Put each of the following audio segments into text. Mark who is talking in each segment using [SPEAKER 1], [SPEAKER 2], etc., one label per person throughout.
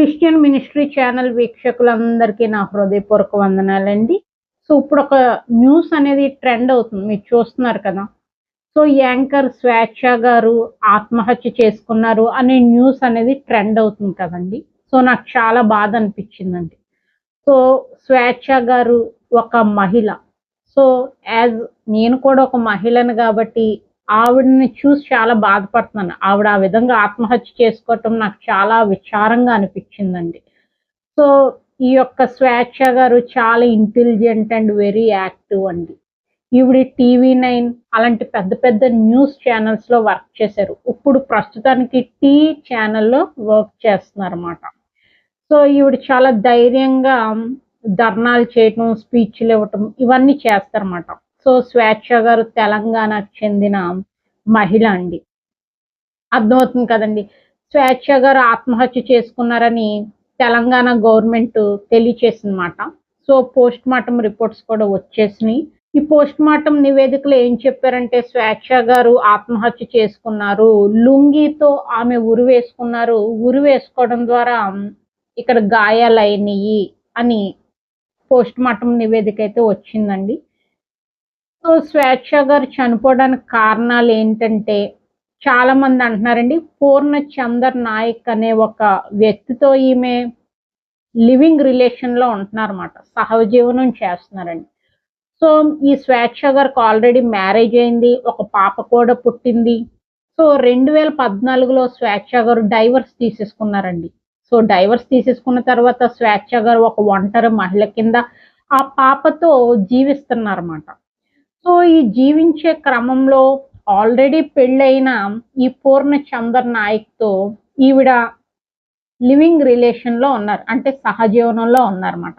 [SPEAKER 1] Christian ministry channel వీక్షకులందరికీ నా హృదయపూర్వక వందనాలండి. సో ఇప్పుడు ఒక న్యూస్ అనేది ట్రెండ్ అవుతుంది. మీరు చూస్తున్నారు కదా. సో యాంకర్ స్వేచ్ఛ గారు ఆత్మహత్య చేసుకున్నారు అనే న్యూస్ అనేది ట్రెండ్ అవుతుంది కదండి. సో నాకు చాలా బాధ అనిపించిందండి. సో స్వేచ్ఛ గారు ఒక మహిళ. సో యాజ్ నేను కూడా ఒక మహిళను కాబట్టి ఆవిడని చూసి చాలా బాధపడుతున్నాను. ఆవిడ ఆ విధంగా ఆత్మహత్య చేసుకోవటం నాకు చాలా విచారంగా అనిపించిందండి. సో ఈ యొక్క స్వేచ్ఛ గారు చాలా ఇంటెలిజెంట్ అండ్ వెరీ యాక్టివ్ అండి. ఈవిడ టీవీ నైన్ అలాంటి పెద్ద పెద్ద న్యూస్ ఛానల్స్లో వర్క్ చేశారు. ఇప్పుడు ప్రస్తుతానికి టీ ఛానల్లో వర్క్ చేస్తున్నారు అన్నమాట సో ఈవిడ చాలా ధైర్యంగా ధర్నాలు చేయటం స్పీచ్లు ఇవ్వటం ఇవన్నీ చేస్తారన్నమాట. సో స్వేచ్ఛ గారు తెలంగాణకు చెందిన మహిళ అండి. అర్థమవుతుంది కదండి. స్వేచ్ఛ గారు ఆత్మహత్య చేసుకున్నారని తెలంగాణ గవర్నమెంట్ తెలియచేసిందన్నమాట. సో పోస్ట్ మార్టం రిపోర్ట్స్ కూడా వచ్చేసినాయి. ఈ పోస్ట్ మార్టం నివేదికలో ఏం చెప్పారంటే స్వేచ్ఛ గారు ఆత్మహత్య చేసుకున్నారు. లుంగితో ఆమె ఉరి వేసుకున్నారు. ఉరి వేసుకోవడం ద్వారా ఇక్కడ గాయాలైనయి అని పోస్ట్ మార్టం నివేదిక అయితే వచ్చిందండి. సో స్వేచ్ఛ గారు చనిపోవడానికి కారణాలు ఏంటంటే చాలా మంది అంటున్నారండి పూర్ణ చందర్ నాయక్ అనే ఒక వ్యక్తితో ఈమె లివింగ్ రిలేషన్లో ఉంటున్నారన్నమాట సహజీవనం చేస్తున్నారండి. సో ఈ స్వేచ్ఛ గారికి ఆల్రెడీ మ్యారేజ్ అయింది ఒక పాప కూడా పుట్టింది. సో రెండు వేల పద్నాలుగులో స్వేచ్ఛ గారు డైవర్స్ తీసేసుకున్నారండి. సో డైవర్స్ తీసేసుకున్న తర్వాత స్వేచ్ఛ గారు ఒక ఒంటరి మహిళ కింద ఆ పాపతో జీవిస్తున్నారన్నమాట. సో ఈ జీవించే క్రమంలో ఆల్రెడీ పెళ్ళైన ఈ పూర్ణ చందర్ నాయక్తో ఈవిడ లివింగ్ రిలేషన్లో ఉన్నారు అంటే సహజీవనంలో ఉన్నారన్నమాట.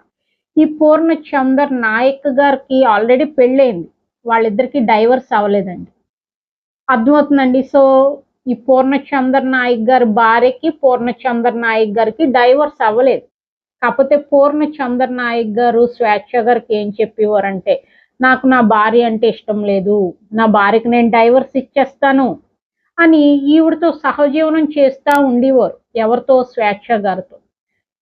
[SPEAKER 1] ఈ పూర్ణ చందర్ నాయక్ గారికి ఆల్రెడీ పెళ్ళైంది వాళ్ళిద్దరికి డైవర్స్ అవ్వలేదండి. అర్థమవుతుందండి? సో ఈ పూర్ణచందర్ నాయక్ గారి భార్యకి పూర్ణచందర్ నాయక్ గారికి డైవర్స్ అవ్వలేదు. కాకపోతే పూర్ణచందర్ నాయక్ గారు స్వేచ్ఛ గారికి ఏం చెప్పేవారంటే నాకు నా భార్య అంటే ఇష్టం లేదు. నా భార్యకి నేను డైవర్స్ ఇచ్చేస్తాను అని ఈవిడతో సహజీవనం చేస్తూ ఉండేవారు. ఎవరితో? స్వేచ్ఛ గారితో.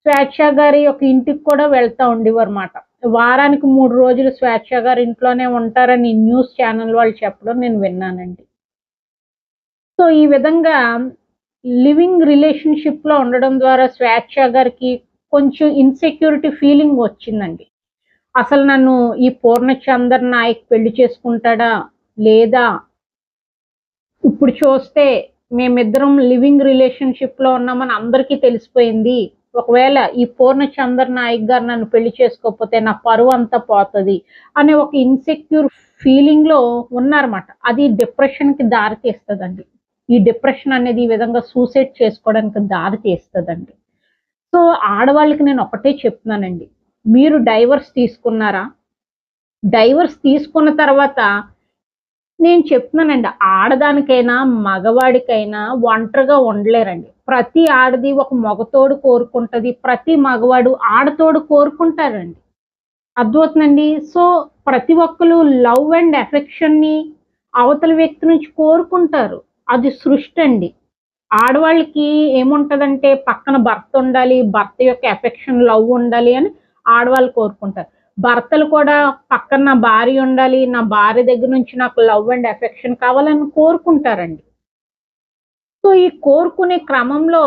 [SPEAKER 1] స్వేచ్ఛ గారి యొక్క ఇంటికి కూడా వెళ్తూ ఉండేవారు అన్నమాట వారానికి మూడు రోజులు స్వేచ్ఛ గారి ఇంట్లోనే ఉంటారని న్యూస్ ఛానల్ వాళ్ళు చెప్పడం నేను విన్నానండి. సో ఈ విధంగా లివింగ్ రిలేషన్షిప్లో ఉండడం ద్వారా స్వేచ్ఛ గారికి కొంచెం ఇన్సెక్యూరిటీ ఫీలింగ్ వచ్చిందండి. అసలు నన్ను ఈ పూర్ణచందర్ నాయక్ పెళ్ళి చేసుకుంటాడా లేదా? ఇప్పుడు చూస్తే మేమిద్దరం లివింగ్ రిలేషన్షిప్లో ఉన్నామని అందరికీ తెలిసిపోయింది. ఒకవేళ ఈ పూర్ణచందర్ నాయక్ గారు నన్ను పెళ్ళి చేసుకోకపోతే నా పరువు అంతా పోతుంది అనే ఒక ఇన్సెక్యూర్ ఫీలింగ్లో ఉన్నారన్నమాట. అది డిప్రెషన్కి దారి తీస్తుందండి. ఈ డిప్రెషన్ అనేది ఈ విధంగా సూసైడ్ చేసుకోవడానికి దారి తీస్తుందండి. సో ఆడవాళ్ళకి నేను ఒకటే చెప్తున్నానండి. మీరు డైవర్స్ తీసుకున్నారా? డైవర్స్ తీసుకున్న తర్వాత నేను చెప్తున్నానండి ఆడదానికైనా మగవాడికైనా ఒంటరిగా ఉండలేరండి. ప్రతి ఆడది ఒక మగతోడు కోరుకుంటుంది ప్రతి మగవాడు ఆడతోడు కోరుకుంటారండి. అర్థమవుతుందండి? సో ప్రతి ఒక్కరు లవ్ అండ్ ఎఫెక్షన్ని అవతల వ్యక్తి నుంచి కోరుకుంటారు. అది సృష్టి అండి. ఆడవాళ్ళకి ఏముంటుందంటే పక్కన భర్త ఉండాలి భర్త యొక్క ఎఫెక్షన్ లవ్ ఉండాలి అని ఆడవాళ్ళు కోరుకుంటారు. భర్తలు కూడా పక్కన నా భార్య ఉండాలి నా భార్య దగ్గర నుంచి నాకు లవ్ అండ్ ఎఫెక్షన్ కావాలని కోరుకుంటారండి. సో ఈ కోరుకునే క్రమంలో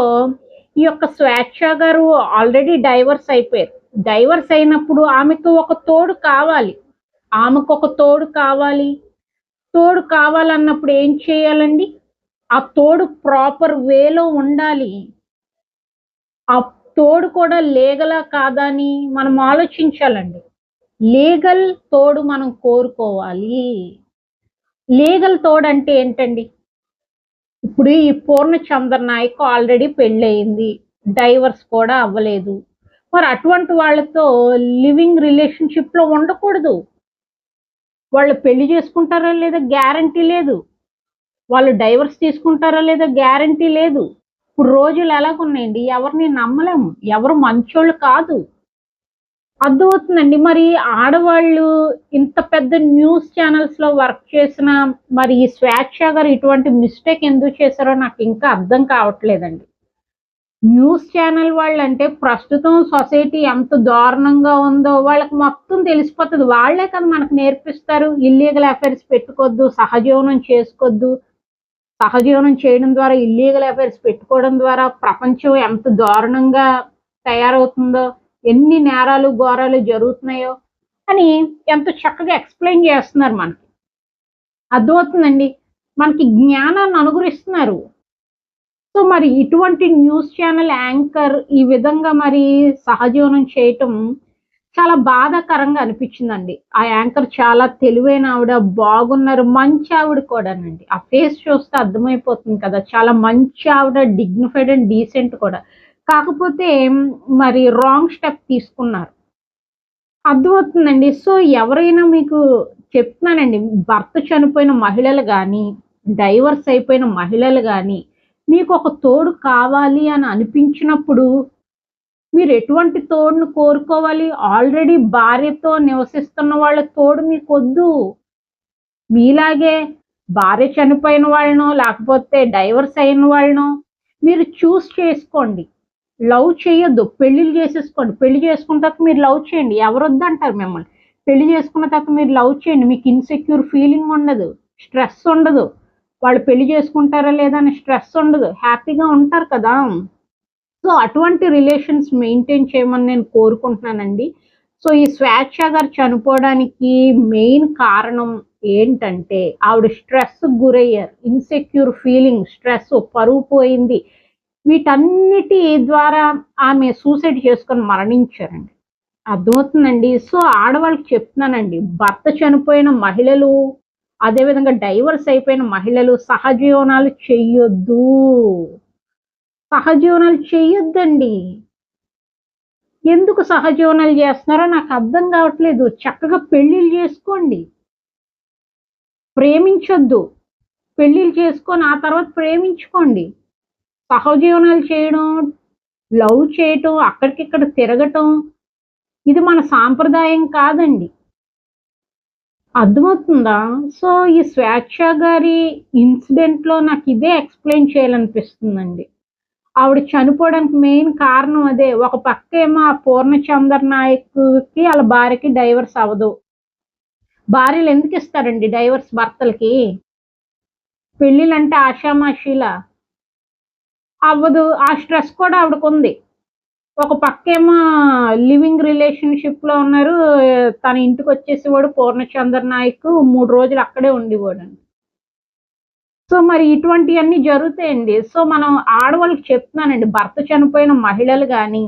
[SPEAKER 1] ఈ యొక్క స్వేచ్ఛ గారు ఆల్రెడీ డైవర్స్ అయిపోయారు. డైవర్స్ అయినప్పుడు ఆమెకు ఒక తోడు కావాలి. ఆమెకు ఒక తోడు కావాలి. తోడు కావాలన్నప్పుడు ఏం చేయాలండి? ఆ తోడు ప్రాపర్ వేలో ఉండాలి. ఆ తోడు కూడా లీగలా కాదా అని మనం ఆలోచించాలండి. లీగల్ తోడు మనం కోరుకోవాలి. లీగల్ తోడు అంటే ఏంటండి? ఇప్పుడు ఈ పూర్ణచంద్ర నాయక్ ఆల్రెడీ పెళ్ళయింది. డైవర్స్ కూడా అవ్వలేదు. మరి అటువంటి వాళ్ళతో లివింగ్ రిలేషన్షిప్లో ఉండకూడదు. వాళ్ళు పెళ్ళి చేసుకుంటారా లేదా గ్యారంటీ లేదు. వాళ్ళు డైవర్స్ తీసుకుంటారా లేదా గ్యారంటీ లేదు. ఇప్పుడు రోజులు ఎలాగున్నాయండి? ఎవరిని నమ్మలేము. ఎవరు మంచోళ్ళు కాదు. అర్థమవుతుందండి. మరి ఆడవాళ్ళు ఇంత పెద్ద న్యూస్ ఛానల్స్లో వర్క్ చేసిన మరి ఈ స్వేచ్ఛ గారు ఇటువంటి మిస్టేక్ ఎందుకు చేశారో నాకు ఇంకా అర్థం కావట్లేదండి. న్యూస్ ఛానల్ వాళ్ళు అంటే ప్రస్తుతం సొసైటీ ఎంత దారుణంగా ఉందో వాళ్ళకి మొత్తం తెలిసిపోతుంది. వాళ్ళే కదా మనకు నేర్పిస్తారు. ఇల్లీగల్ అఫైర్స్ పెట్టుకోవద్దు సహజీవనం చేసుకోవద్దు. సహజీవనం చేయడం ద్వారా ఇల్లీగల్ అఫైర్స్ పెట్టుకోవడం ద్వారా ప్రపంచం ఎంత దారుణంగా తయారవుతుందో ఎన్ని నేరాలు ఘోరాలు జరుగుతున్నాయో అని ఎంత చక్కగా ఎక్స్ప్లెయిన్ చేస్తున్నారు మనకి. అర్థమవుతుందండి? మనకి జ్ఞానాన్ని అనుగురిస్తున్నారు సో మరి ఇటువంటి న్యూస్ ఛానల్ యాంకర్ ఈ విధంగా మరి సహజీవనం చేయటం చాలా బాధాకరంగా అనిపించిందండి. ఆ యాంకర్ చాలా తెలివైన ఆవిడ బాగున్నారు మంచి ఆవిడ కూడానండి. ఆ ఫేస్ చూస్తే అర్థమైపోతుంది కదా చాలా మంచి ఆవిడ డిగ్నిఫైడ్ అండ్ డీసెంట్ కూడా. కాకపోతే మరి రాంగ్ స్టెప్ తీసుకున్నారు. అర్థమవుతుందండి. సో ఎవరైనా మీకు చెప్తున్నానండి భర్త చనిపోయిన మహిళలు కానీ డైవర్స్ అయిపోయిన మహిళలు కానీ మీకు ఒక తోడు కావాలి అని అనిపించినప్పుడు మీరు ఎటువంటి తోడును కోరుకోవాలి? ఆల్రెడీ భార్యతో నివసిస్తున్న వాళ్ళ తోడు మీకు వద్దు మీలాగే భార్య చనిపోయిన వాళ్ళనో లేకపోతే డైవర్స్ అయిన వాళ్ళనో మీరు చూస్ చేసుకోండి. లవ్ చేయొద్దు పెళ్ళిళ్ళు చేసేసుకోండి. పెళ్ళి చేసుకున్న తర్వాత మీరు లవ్ చేయండి. ఎవరు వద్దంటారు మిమ్మల్ని? పెళ్ళి చేసుకున్న తర్వాత మీరు లవ్ చేయండి. మీకు ఇన్సెక్యూర్ ఫీలింగ్ ఉండదు. స్ట్రెస్ ఉండదు. వాళ్ళు పెళ్ళి చేసుకుంటారా లేదా అని స్ట్రెస్ ఉండదు. హ్యాపీగా ఉంటారు కదా. సో అటువంటి రిలేషన్స్ మెయింటైన్ చేయమని నేను కోరుకుంటున్నానండి. సో ఈ స్వేచ్ఛ గారు చనిపోవడానికి మెయిన్ కారణం ఏంటంటే ఆవిడ స్ట్రెస్ గురయ్యారు. ఇన్సెక్యూర్ ఫీలింగ్ స్ట్రెస్ పరువు పోయింది. వీటన్నిటి ద్వారా ఆమె సూసైడ్ చేసుకొని మరణించారండి. అర్థమవుతుందండి? సో ఆడవాళ్ళకి చెప్తున్నానండి. భర్త చనిపోయిన మహిళలు అదేవిధంగా డైవర్స్ అయిపోయిన మహిళలు సహజీవనాలు చెయ్యొద్దు. సహజీవనాలు చేయొద్దండి. ఎందుకు సహజీవనాలు చేస్తున్నారో నాకు అర్థం కావట్లేదు. చక్కగా పెళ్ళిళ్ళు చేసుకోండి. ప్రేమించొద్దు. పెళ్ళిళ్ళు చేసుకొని ఆ తర్వాత ప్రేమించుకోండి. సహజీవనాలు చేయడం లవ్ చేయటం అక్కడికిక్కడ తిరగటం ఇది మన సాంప్రదాయం కాదండి. అర్థమవుతుందా? సో ఈ స్వేచ్ఛ గారి ఇన్సిడెంట్లో నాకు ఇదే ఎక్స్ప్లెయిన్ చేయాలనిపిస్తుందండి. ఆవిడ చనిపోవడానికి మెయిన్ కారణం అదే. ఒక పక్క ఏమో ఆ పూర్ణచంద్ర నాయక్కి వాళ్ళ భార్యకి డైవర్స్ అవ్వదు. భార్యలు ఎందుకు ఇస్తారండి డైవర్స్ భర్తలకి? పెళ్ళిళ్ళంటే ఆషామాషీల? అవ్వదు. ఆ స్ట్రెస్ కూడా ఆవిడకు ఉంది. ఒక పక్కేమో లివింగ్ రిలేషన్షిప్లో ఉన్నారు. తన ఇంటికి వచ్చేసేవాడు పూర్ణచంద్ర నాయక్. మూడు రోజులు అక్కడే ఉండేవాడు అండి సో మరి ఇటువంటివన్నీ జరుగుతాయండి. సో మనం ఆడవాళ్ళకి చెప్తున్నానండి భర్త చనిపోయిన మహిళలు కానీ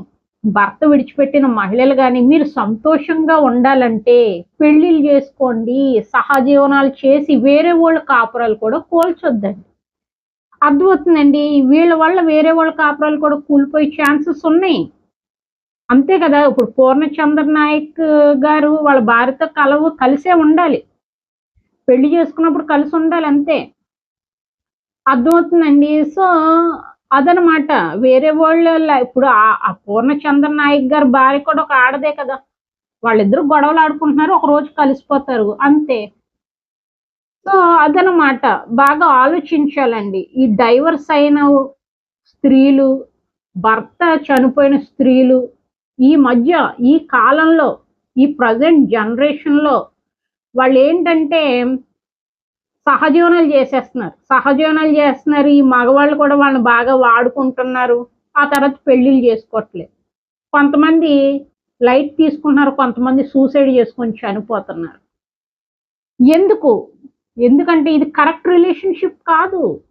[SPEAKER 1] భర్త విడిచిపెట్టిన మహిళలు కానీ మీరు సంతోషంగా ఉండాలంటే పెళ్ళిళ్ళు చేసుకోండి సహజీవనాలు చేసి వేరే వాళ్ళ కాపురాలు కూడా కోల్చొద్దండి. అర్థమవుతుందండి? వీళ్ళ వల్ల వేరే వాళ్ళ కాపురాలు కూడా కూలిపోయే ఛాన్సెస్ ఉన్నాయి. అంతే కదా? ఇప్పుడు పూర్ణచంద్ర నాయక్ గారు వాళ్ళ భార్యతో కలవు కలిసే ఉండాలి. పెళ్ళి చేసుకున్నప్పుడు కలిసి ఉండాలి అంతే. అర్థమవుతుందండి. సో అదనమాట. వేరే వాళ్ళ ఇప్పుడు ఆ పూర్ణచంద్ర నాయక్ గారు భార్య కూడా ఒక ఆడదే కదా. వాళ్ళిద్దరు గొడవలు ఆడుకుంటున్నారు ఒక రోజు కలిసిపోతారు. అంతే. సో అదనమాట. బాగా ఆలోచించాలండి. ఈ డైవర్స్ అయిన స్త్రీలు భర్త చనిపోయిన స్త్రీలు ఈ మధ్య ఈ కాలంలో ఈ ప్రజెంట్ జనరేషన్లో వాళ్ళు ఏంటంటే సహజీవనాలు చేసేస్తున్నారు. సహజీవనాలు చేస్తున్నారు. ఈ మగవాళ్ళు కూడా వాళ్ళని బాగా వాడుకుంటున్నారు. ఆ తర్వాత పెళ్ళిళ్ళు చేసుకోవట్లేదు. కొంతమంది లైట్ తీసుకుంటున్నారు. కొంతమంది సూసైడ్ చేసుకొని చనిపోతున్నారు. ఎందుకు? ఎందుకంటే ఇది కరెక్ట్ రిలేషన్షిప్ కాదు.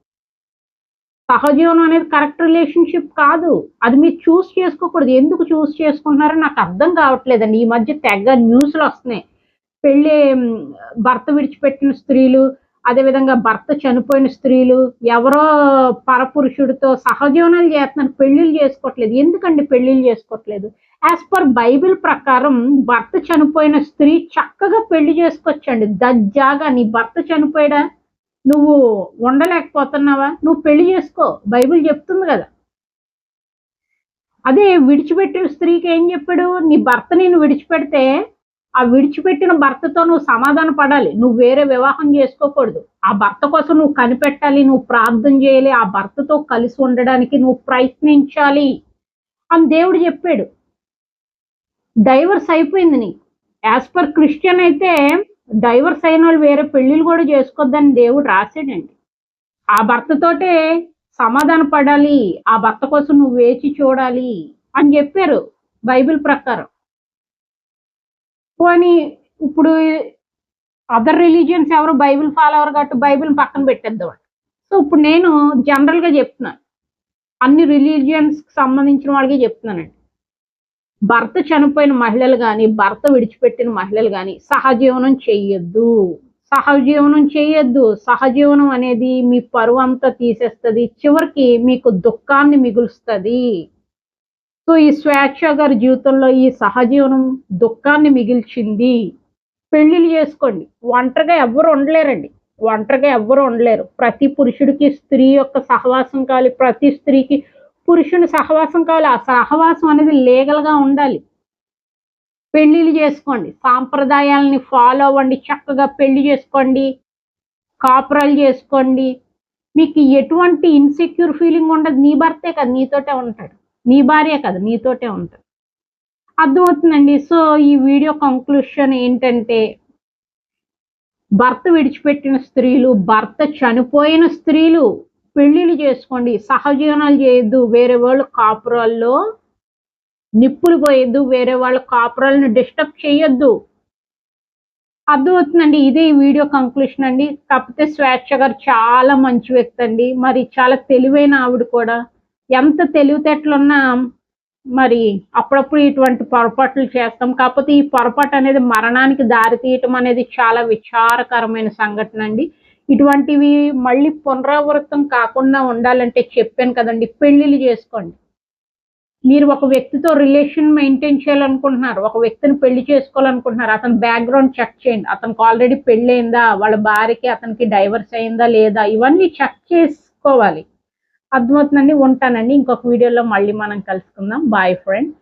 [SPEAKER 1] సహజీవనం అనేది కరెక్ట్ రిలేషన్షిప్ కాదు. అది మీరు చూస్ చేసుకోకూడదు. ఎందుకు చూస్ చేసుకుంటున్నారో నాకు అర్థం కావట్లేదండి. ఈ మధ్య తెగ న్యూస్లు వస్తున్నాయి. పెళ్ళి భర్త విడిచిపెట్టిన స్త్రీలు అదేవిధంగా భర్త చనిపోయిన స్త్రీలు ఎవరో పరపురుషుడితో సహజీవనాలు చేస్తున్నారు పెళ్ళిళ్ళు చేసుకోవట్లేదు. ఎందుకండి పెళ్ళిళ్ళు చేసుకోవట్లేదు? యాజ్ పర్ బైబిల్ ప్రకారం భర్త చనిపోయిన స్త్రీ చక్కగా పెళ్ళి చేసుకోవచ్చండి. దజ్జాగా నీ భర్త చనిపోయాడా? నువ్వు ఉండలేకపోతున్నావా? నువ్వు పెళ్ళి చేసుకో. బైబిల్ చెప్తుంది కదా. అదే విడిచిపెట్టిన స్త్రీకి ఏం చెప్పాడు? నీ భర్త నేను విడిచిపెడితే ఆ విడిచిపెట్టిన భర్తతో నువ్వు సమాధాన పడాలి. నువ్వు వేరే వివాహం చేసుకోకూడదు. ఆ భర్త కోసం నువ్వు కనిపెట్టాలి నువ్వు ప్రార్థన చేయాలి ఆ భర్తతో కలిసి ఉండడానికి నువ్వు ప్రయత్నించాలి అని దేవుడు చెప్పాడు. డైవర్స్ అయిపోయింది నీకు. యాజ్ పర్ క్రిస్టియన్ అయితే డైవర్స్ అయిన వాళ్ళు వేరే పెళ్ళిళ్ళు కూడా చేసుకోవద్దని దేవుడు రాశాడండి. ఆ భర్తతోటే సమాధాన పడాలి ఆ భర్త కోసం నువ్వు వేచి చూడాలి అని చెప్పారు బైబిల్ ప్రకారం. పోనీ ఇప్పుడు అదర్ రిలీజియన్స్ ఎవరు బైబిల్ ఫాలో అవ్వరు కాబట్టి బైబిల్ పక్కన పెట్టేద్దాం సో ఇప్పుడు నేను జనరల్గా చెప్తున్నాను. అన్ని రిలీజియన్స్ సంబంధించిన వాళ్ళకి చెప్తున్నానండి. భర్త చనిపోయిన మహిళలు కానీ భర్త విడిచిపెట్టిన మహిళలు కానీ సహజీవనం చెయ్యొద్దు. సహజీవనం చేయొద్దు సహజీవనం అనేది మీ పరువు అంతా తీసేస్తుంది. చివరికి మీకు దుఃఖాన్ని మిగులుస్తుంది. సో ఈ స్వేచ్ఛ గారి జీవితంలో ఈ సహజీవనం దుఃఖాన్ని మిగిల్చింది. పెళ్ళిళ్ళు చేసుకోండి. ఒంటరిగా ఎవ్వరు ఉండలేరండి. ఒంటరిగా ఎవ్వరు ఉండలేరు. ప్రతి పురుషుడికి స్త్రీ యొక్క సహవాసం కావాలి. ప్రతి స్త్రీకి పురుషుని సహవాసం కావాలి. ఆ సహవాసం అనేది లీగల్గా ఉండాలి. పెళ్ళిళ్ళు చేసుకోండి. సాంప్రదాయాలని ఫాలో అవ్వండి. చక్కగా పెళ్ళి చేసుకోండి. కాపురాలు చేసుకోండి. మీకు ఎటువంటి ఇన్సెక్యూర్ ఫీలింగ్ ఉండదు. నీ భర్తే కదా. నీతోటే ఉంటాడు. నీ భార్య కదా నీతోటే ఉంటుంది. అర్థమవుతుందండి? సో ఈ వీడియో కంక్లూషన్ ఏంటంటే భర్త విడిచిపెట్టిన స్త్రీలు భర్త చనిపోయిన స్త్రీలు పెళ్ళిళ్ళు చేసుకోండి సహజీవనాలు చేయొద్దు వేరే వాళ్ళు కాపురాల్లో నిప్పులు పోయొద్దు వేరే వాళ్ళ కాపురాలను డిస్టర్బ్ చేయొద్దు. అర్థమవుతుందండి? ఇదే వీడియో కంక్లూషన్ అండి. కాకపోతే స్వేచ్ఛ గారు చాలా మంచి వ్యక్తి అండి. మరి చాలా తెలివైన ఆవిడ కూడా. ఎంత తెలివితేటలున్నా మరి అప్పుడప్పుడు ఇటువంటి పొరపాట్లు చేస్తాం. కాకపోతే ఈ పొరపాటు అనేది మరణానికి దారి తీయటం అనేది చాలా విచారకరమైన సంఘటన అండి. ఇటువంటివి మళ్ళీ పునరావృతం కాకుండా ఉండాలంటే చెప్పాను కదండి. పెళ్ళిళ్ళు చేసుకోండి. మీరు ఒక వ్యక్తితో రిలేషన్ మెయింటైన్ చేయాలనుకుంటున్నారు. ఒక వ్యక్తిని పెళ్ళి చేసుకోవాలనుకుంటున్నారు. అతని బ్యాక్గ్రౌండ్ చెక్ చేయండి. అతనికి ఆల్రెడీ పెళ్ళయిందా? వాళ్ళ భార్యకి అతనికి డైవర్స్ అయిందా లేదా? ఇవన్నీ చెక్ చేసుకోవాలి. అర్థమవుతుందండి. ఉంటానండి. ఇంకొక వీడియోలో మళ్ళీ మనం కలుసుకుందాం. Bye friends